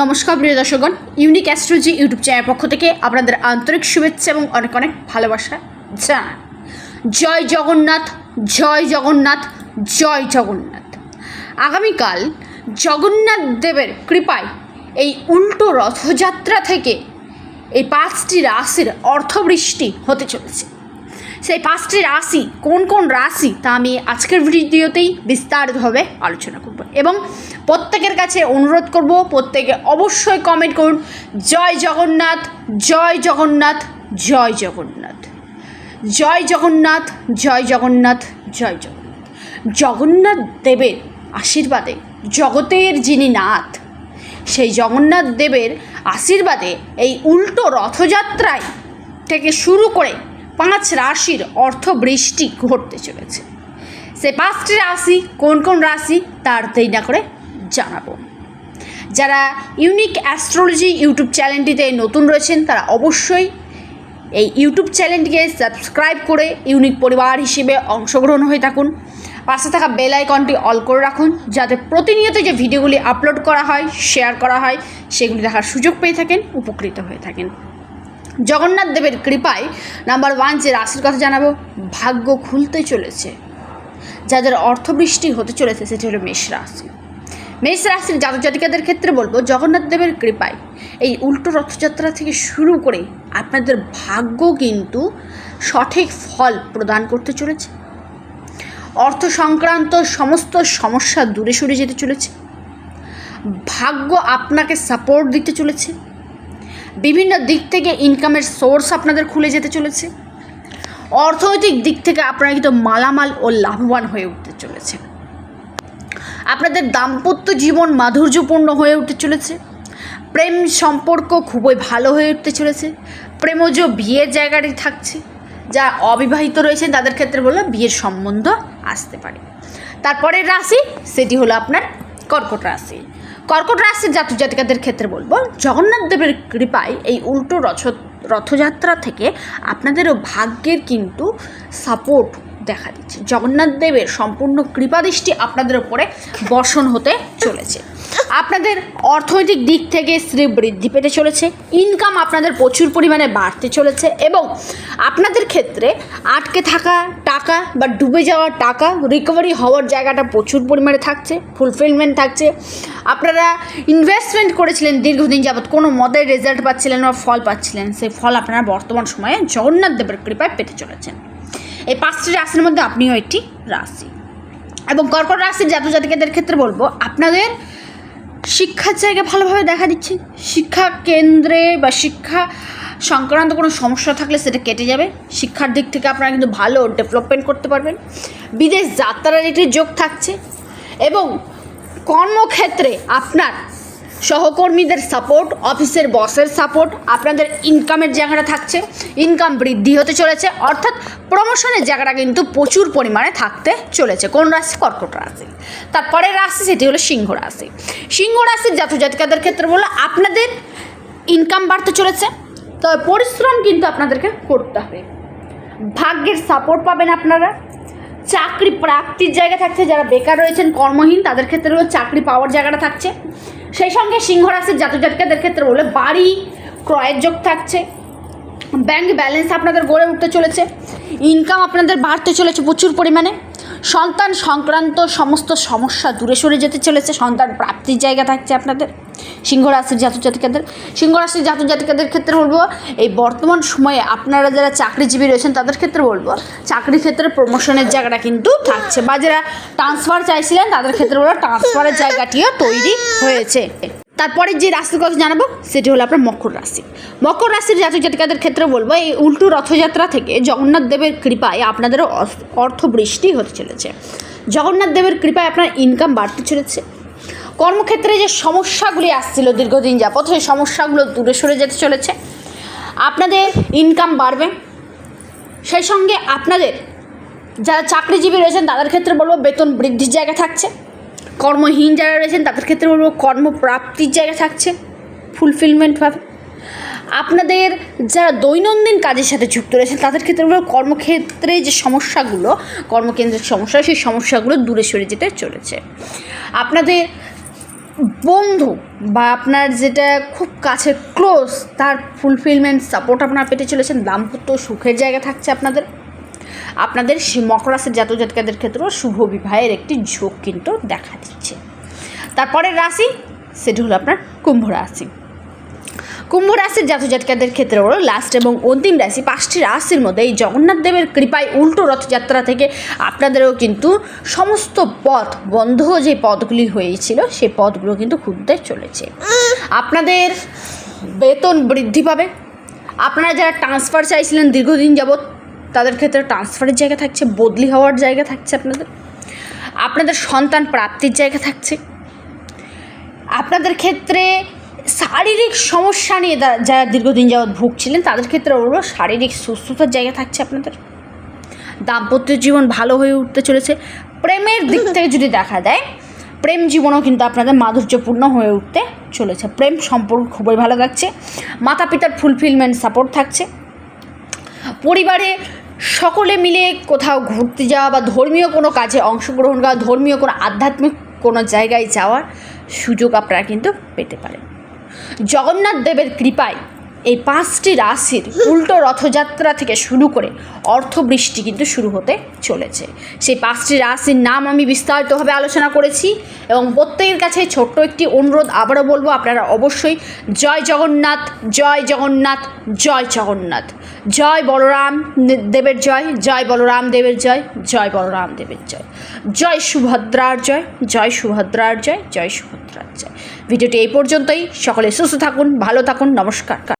নমস্কার, প্রিয় দর্শকগণ। ইউনিক অ্যাস্ট্রোলজি ইউটিউব চ্যানেল পক্ষ থেকে আপনাদের আন্তরিক শুভেচ্ছা এবং অনেক অনেক ভালোবাসা জানান জয় জগন্নাথ জয় জগন্নাথ জয় জগন্নাথ। আগামীকাল জগন্নাথ দেবের কৃপায় এই উল্টো রথযাত্রা থেকে এই পাঁচটি রাশির অর্থবৃষ্টি হতে চলেছে। সেই পাঁচটি রাশি, কোন কোন রাশি, তা আমি আজকের ভিডিওতেই বিস্তারিতভাবে আলোচনা করব। এবং প্রত্যেকের কাছে অনুরোধ করব, প্রত্যেকে অবশ্যই কমেন্ট করুন। জয় জগন্নাথ জয় জগন্নাথ জয় জগন্নাথ। জয় জগন্নাথ জয় জগন্নাথ জয় জগন্নাথ। জগন্নাথ দেবের আশীর্বাদে জগতের যিনি নাথ, সেই জগন্নাথ দেবের আশীর্বাদে এই উল্টো রথযাত্রায় থেকে শুরু করে পাঁচ রাশির অর্থ বৃষ্টি ঘটতে চলেছে। সে পাঁচটি রাশি, কোন কোন রাশি, তার দেরি না করে জানাব। যারা ইউনিক অ্যাস্ট্রোলজি ইউটিউব চ্যানেলটিতে নতুন রয়েছেন, তারা অবশ্যই এই ইউটিউব চ্যানেলটিকে সাবস্ক্রাইব করে ইউনিক পরিবার হিসেবে অংশগ্রহণ হয়ে থাকুন। পাশে থাকা বেল আইকনটি অল করে রাখুন, যাতে প্রতিনিয়ত যে ভিডিওগুলি আপলোড করা হয় শেয়ার করা হয়, সেগুলি দেখার সুযোগ পেয়ে থাকেন, উপকৃত হয়ে থাকেন। জগন্নাথ দেবের কৃপায় নাম্বার ওয়ান যে রাশির কথা জানাব, ভাগ্য খুলতে চলেছে। যাদের অর্থবৃষ্টি হতে চলেছে, সেটি হলো মেষ রাশি। মেষ রাশির জাতক জাতিকাদের ক্ষেত্রে বলব, জগন্নাথ দেবের কৃপায় এই উল্টো রথযাত্রা থেকে শুরু করে আপনাদের ভাগ্য কিন্তু সঠিক ফল প্রদান করতে চলেছে। অর্থ সংক্রান্ত সমস্ত সমস্যা দূরে সরে যেতে চলেছে। ভাগ্য আপনাকে সাপোর্ট দিতে চলেছে। বিভিন্ন দিক থেকে ইনকামের সোর্স আপনাদের খুলে যেতে চলেছে। অর্থনৈতিক দিক থেকে আপনারা কিন্তু মালামাল ও লাভবান হয়ে উঠতে চলেছে। আপনাদের দাম্পত্য জীবন মাধুর্যপূর্ণ হয়ে উঠতে চলেছে। প্রেম সম্পর্ক খুবই ভালো হয়ে উঠতে চলেছে। প্রেমজ বিয়ের জায়গাটি থাকছে। যা অবিবাহিত রয়েছেন তাদের ক্ষেত্রে বলল বিয়ের সম্বন্ধ আসতে পারে। তারপরের রাশি, সেটি হলো আপনার কর্কট রাশি। কর্কট রাশির জাতক জাতিকাদের ক্ষেত্রে বলব, জগন্নাথ দেবের কৃপায় এই উল্টো রথ রথযাত্রা থেকে আপনাদেরও ভাগ্যের কিন্তু সাপোর্ট দেখা দিচ্ছে। জগন্নাথ দেবের সম্পূর্ণ কৃপাদৃষ্টি আপনাদের ওপরে বর্ষণ হতে চলেছে। আপনাদের অর্থনৈতিক দিক থেকে শ্রী বৃদ্ধি পেতে চলেছে ইনকাম আপনাদের প্রচুর পরিমাণে বাড়তে চলেছে এবং আপনাদের ক্ষেত্রে আটকে থাকা টাকা বা ডুবে যাওয়া টাকা রিকভারি হওয়ার জায়গাটা প্রচুর পরিমাণে থাকছে ফুলফিলমেন্ট থাকছে। আপনারা ইনভেস্টমেন্ট করেছিলেন দীর্ঘদিন যাবৎ, কোনো মদের রেজাল্ট পাচ্ছিলেন বা ফল পাচ্ছিলেন, সেই ফল আপনারা বর্তমান সময়ে জগন্নাথ দেবের কৃপায় পেতে চলেছেন। এই পাঁচটি রাশির মধ্যে আপনিও একটি রাশি। এবং কর্কট রাশির জাতক জাতিকাদের ক্ষেত্রে বলব, আপনাদের শিক্ষার জায়গা ভালোভাবে দেখা দিচ্ছে। শিক্ষা কেন্দ্রে বা শিক্ষা সংক্রান্ত কোনো সমস্যা থাকলে সেটা কেটে যাবে। শিক্ষার দিক থেকে আপনারা কিন্তু ভালো ডেভেলপমেন্ট করতে পারবেন। বিদেশ যাত্রার একটি যোগ থাকছে। এবং কর্মক্ষেত্রে আপনার সহকর্মীদের সাপোর্ট অফিসের বসের সাপোর্ট আপনাদের ইনকামের জায়গাটা থাকছে। ইনকাম বৃদ্ধি হতে চলেছে, অর্থাৎ প্রমোশনের জায়গাটা কিন্তু প্রচুর পরিমাণে থাকতে চলেছে। কোন রাশি? কর্কট রাশি। তারপরে রাশি সেটি হলো সিংহ রাশি। সিংহ রাশির জাতক জাতিকাদের ক্ষেত্রে বলল আপনাদের ইনকাম বাড়তে চলেছে, তবে পরিশ্রম কিন্তু আপনাদেরকে করতে হবে। ভাগ্যের সাপোর্ট পাবেন আপনারা। চাকরি প্রাপ্তির জায়গা থাকছে, যারা বেকার রয়েছেন, কর্মহীন, তাদের ক্ষেত্রে হলো চাকরি পাওয়ার জায়গাটা থাকছে। সেই সঙ্গে সিংহ রাশির জাতক জাতিকাদের ক্ষেত্রে বলে বাড়ি, ক্রয়ের যোগ থাকছে ব্যাংক ব্যালেন্স আপনাদের গড়ে উঠতে চলেছে ইনকাম আপনাদের বাড়তে চলেছে প্রচুর পরিমাণে, সন্তান সংক্রান্ত সমস্ত সমস্যা দূরে সরে যেতে চলেছে, সন্তান প্রাপ্তির জায়গা থাকছে আপনাদের। সিংহ রাশির জাতক জাতিকাদের, সিংহ রাশির জাতক জাতিকাদের ক্ষেত্রে বলব, এই বর্তমান সময়ে আপনারা যারা চাকরিজীবী রয়েছেন তাদের ক্ষেত্রে বলব, চাকরির ক্ষেত্রে প্রমোশনের জায়গাটা কিন্তু থাকছে বা যারা ট্রান্সফার চাইছিলেন তাদের ক্ষেত্রে বলব ট্রান্সফারের জায়গাটিও তৈরি হয়েছে। তারপরে যে রাশির কথা জানাব, সেটি হলো আপনার মকর রাশি। মকর রাশির জাতক জাতিকাদের ক্ষেত্রে বলব, এই উল্টো রথযাত্রা থেকে জগন্নাথ দেবের কৃপায় আপনাদেরও অস- অর্থবৃষ্টি হতে চলেছে। জগন্নাথ দেবের কৃপায় আপনার ইনকাম বাড়তে চলেছে। কর্মক্ষেত্রে যে সমস্যাগুলি আসছিল দীর্ঘদিন যাবত সেই সমস্যাগুলো দূরে সরে যেতে চলেছে। আপনাদের ইনকাম বাড়বে। সেই সঙ্গে আপনাদের যারা চাকরিজীবী রয়েছেন, তাদের ক্ষেত্রে বলব বেতন বৃদ্ধির জায়গা থাকছে। কর্মহীন যারা রয়েছেন, তাদের ক্ষেত্রে বলব কর্মপ্রাপ্তির জায়গা থাকছে ফুলফিলমেন্ট পাবে আপনাদের যারা দৈনন্দিন কাজের সাথে যুক্ত রয়েছেন, তাদের ক্ষেত্রে বলব কর্মক্ষেত্রে যে সমস্যাগুলো কর্মকেন্দ্রের সমস্যা, সেই সমস্যাগুলো দূরে সরে যেতে চলেছে। আপনাদের বন্ধু বা আপনার যেটা খুব কাছে ক্লোজ তার ফুলফিলমেন্ট সাপোর্ট আপনার পেতে চলেছেন, দাম্পত্য সুখের জায়গা থাকছে আপনাদের। আপনাদের মকর রাশির জাতক জাতিকাদের ক্ষেত্রেও শুভ বিবাহের একটি ঝোঁক কিন্তু দেখা দিচ্ছে। তারপরের রাশি, সেটি হলো আপনার কুম্ভ রাশি। কুম্ভ রাশির জাতক জাতিকাদের ক্ষেত্রে হলো লাস্ট এবং অন্তিম রাশি পাঁচটি রাশির মধ্যে এই জগন্নাথ দেবের কৃপায় উল্টো রথযাত্রা থেকে আপনাদেরও কিন্তু সমস্ত পথ বন্ধ যে পথগুলি হয়েছিল, সেই পথগুলো কিন্তু খুলতে চলেছে। আপনাদের বেতন বৃদ্ধি পাবে। আপনারা যারা ট্রান্সফার চাইছিলেন দীর্ঘদিন যাবৎ, তাদের ক্ষেত্রে ট্রান্সফারের জায়গা থাকছে, বদলি হওয়ার জায়গা থাকছে আপনাদের। আপনাদের সন্তান প্রাপ্তির জায়গা থাকছে। আপনাদের ক্ষেত্রে শারীরিক সমস্যা নিয়ে যারা দীর্ঘদিন যাবৎ ভুগছিলেন, তাদের ক্ষেত্রে ওগুলো শারীরিক সুস্থতার জায়গা থাকছে আপনাদের। দাম্পত্য জীবন ভালো হয়ে উঠতে চলেছে। প্রেমের দিক থেকে যদি দেখা দেয় প্রেম জীবনও কিন্তু আপনাদের মাধুর্যপূর্ণ হয়ে উঠতে চলেছে। প্রেম সম্পর্ক খুবই ভালো থাকছে। মাতা পিতার ফুলফিলমেন্ট সাপোর্ট থাকছে। পরিবারে সকলে মিলে কোথাও ঘুরতে যাওয়া বা ধর্মীয় কোনো কাজে অংশগ্রহণ করা, ধর্মীয় কোনো আধ্যাত্মিক কোনো জায়গায় যাওয়ার সুযোগ আপনারা কিন্তু পেতে পারেন। জগন্নাথ দেবের কৃপায়। এই পাঁচটি রাশির উল্টো রথযাত্রা থেকে শুরু করে অর্থবৃষ্টি কিন্তু শুরু হতে চলেছে। সেই পাঁচটি রাশির নাম আমি বিস্তারিতভাবে আলোচনা করেছি এবং প্রত্যেকের কাছে ছোট্ট একটি অনুরোধ আবারও বলব, আপনারা অবশ্যই জয় জগন্নাথ জয় জগন্নাথ জয় জগন্নাথ। জয় বলরাম দেবের জয় জয় বলরাম দেবের জয় জয় বলরাম দেবের জয়। জয় সুভদ্রার জয় জয় সুভদ্রার জয় জয় সুভদ্রার জয়। ভিডিওটি এই পর্যন্তই। সকলে সুস্থ থাকুন, ভালো থাকুন, নমস্কার।